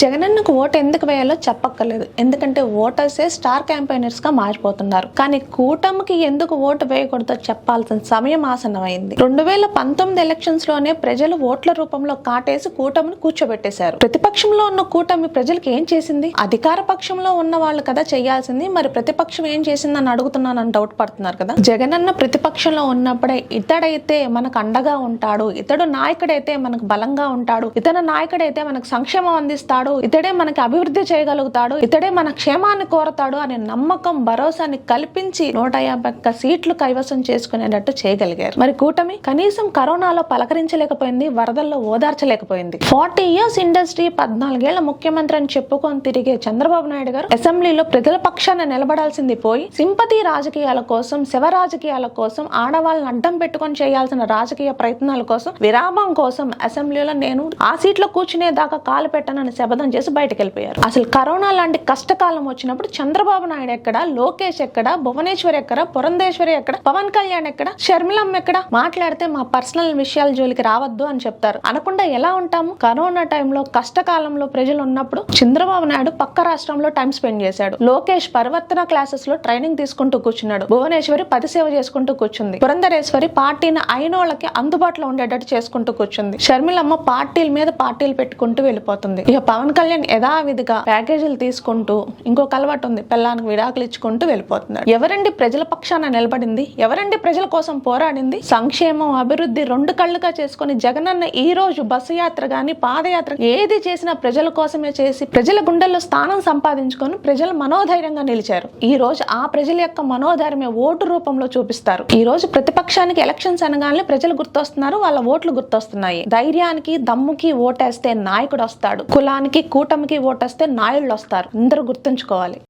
జగనన్నకు ఓటు ఎందుకు వేయాలో చెప్పక్కర్లేదు. ఎందుకంటే ఓటర్సే స్టార్ క్యాంపెయినర్స్గా మారిపోతున్నారు. కానీ కూటమికి ఎందుకు ఓటు వేయకూడదో చెప్పాల్సిన సమయం ఆసన్నమైంది. రెండు వేల పంతొమ్మిది ఎలక్షన్స్లోనే ప్రజలు ఓట్ల రూపంలో కాటేసి కూటమిని కూర్చోబెట్టేశారు. ప్రతిపక్షంలో ఉన్న కూటమి ప్రజలకు ఏం చేసింది? అధికార పక్షంలో ఉన్న వాళ్ళు కదా చేయాల్సింది. మరి ప్రతిపక్షం ఏం చేసిందని అడుగుతున్నానని డౌట్ పడుతున్నారు కదా. జగనన్న ప్రతిపక్షంలో ఉన్నప్పుడే ఇతడైతే మనకు అండగా ఉంటాడు. ఇతడు నాయకుడైతే మనకు బలంగా ఉంటాడు. ఇతను నాయకుడైతే మనకు సంక్షేమం అందిస్తాడు. ఇతడే మనకి అభివృద్ధి చేయగలుగుతాడు ఇతడే మన క్షేమాన్ని కోరతాడు అనే నమ్మకం భరోసాని కల్పించి నూట యాభై ఒక్క సీట్లు కైవసం చేసుకునేటట్టు చేయగలిగారు. మరి కూటమి కనీసం కరోనాలో పలకరించలేకపోయింది వరదల్లో ఓదార్చలేకపోయింది. ఫార్టీ ఇయర్స్ ఇండస్ట్రీ పద్నాలుగేళ్ళ ముఖ్యమంత్రి అని చెప్పుకొని తిరిగే చంద్రబాబు నాయుడు గారు అసెంబ్లీలో ప్రజల పక్షాన నిలబడాల్సింది పోయి సింపతి రాజకీయాల కోసం శివ రాజకీయాల కోసం ఆడవాళ్ళని అడ్డం పెట్టుకొని చేయాల్సిన రాజకీయ ప్రయత్నాల కోసం విరామం కోసం అసెంబ్లీలో నేను ఆ సీట్లో కూర్చునే దాకా కాలు పెట్టనని శపథం చేసి బయటకు వెళ్ళిపోయారు అసలు కరోనా లాంటి కష్టకాలం వచ్చినప్పుడు చంద్రబాబు నాయుడు ఎక్కడ లోకేష్ ఎక్కడ భువనేశ్వర్ ఎక్కడ పురంధేశ్వరి ఎక్కడ పవన్ కళ్యాణ్ ఎక్కడ షర్మిలమ్మ ఎక్కడ? మాట్లాడితే మా పర్సనల్ విషయాల జోలికి రావద్దు అని చెప్తారు. అనకుండా ఎలా ఉంటాము? కరోనా టైంలో కష్టకాలంలో ప్రజలు ఉన్నప్పుడు చంద్రబాబు నాయుడు పక్క రాష్ట్రంలో టైం స్పెండ్ చేశాడు. లోకేష్ పరివర్తన క్లాసెస్లో ట్రైనింగ్ తీసుకుంటూ కూర్చున్నాడు. భువనేశ్వరి పది సేవ చేసుకుంటూ కూర్చుంది. పురంధరేశ్వరి పార్టీని అయినోళ్ళకి అందుబాటులో ఉండేటట్టు చేసుకుంటూ కూర్చుంది. షర్మిలమ్మ పార్టీల మీద పార్టీలు పెట్టుకుంటూ వెళ్ళిపోతుంది. ఇక పవన్ కళ్యాణ్ యథావిధిగా ప్యాకేజీలు తీసుకుంటూ ఇంకొక అలవాటు ఉంది. పిల్లానికి విడాకులు ఇచ్చుకుంటూ వెళ్ళిపోతున్నాడు. ఎవరండి ప్రజల పక్షాన నిలబడింది? ఎవరండి ప్రజల కోసం పోరాడింది? సంక్షేమం అభివృద్ధి రెండు కళ్ళుగా చేసుకుని జగనన్న ఈ రోజు బస్సు యాత్ర గాని పాదయాత్ర ఏది చేసినా ప్రజల కోసమే చేసి ప్రజల గుండెల్లో స్థానం సంపాదించుకొని ప్రజలు మనోధైర్యంగా నిలిచారు. ఈ రోజు ఆ ప్రజల యొక్క మనోధైర్యమే ఓటు రూపంలో చూపిస్తారు. ఈ రోజు ప్రతిపక్షానికి ఎలక్షన్స్ అనగానే ప్రజలు గుర్తొస్తున్నారు వాళ్ళ ఓట్లు గుర్తొస్తున్నాయి. ధైర్యానికి దమ్ముకి ఓటేస్తే నాయకుడు వస్తాడు. కులానికి కూటమికి ఓటేస్తే నాయుళ్ళు వస్తారు. అందరూ గుర్తుంచుకోవాలి.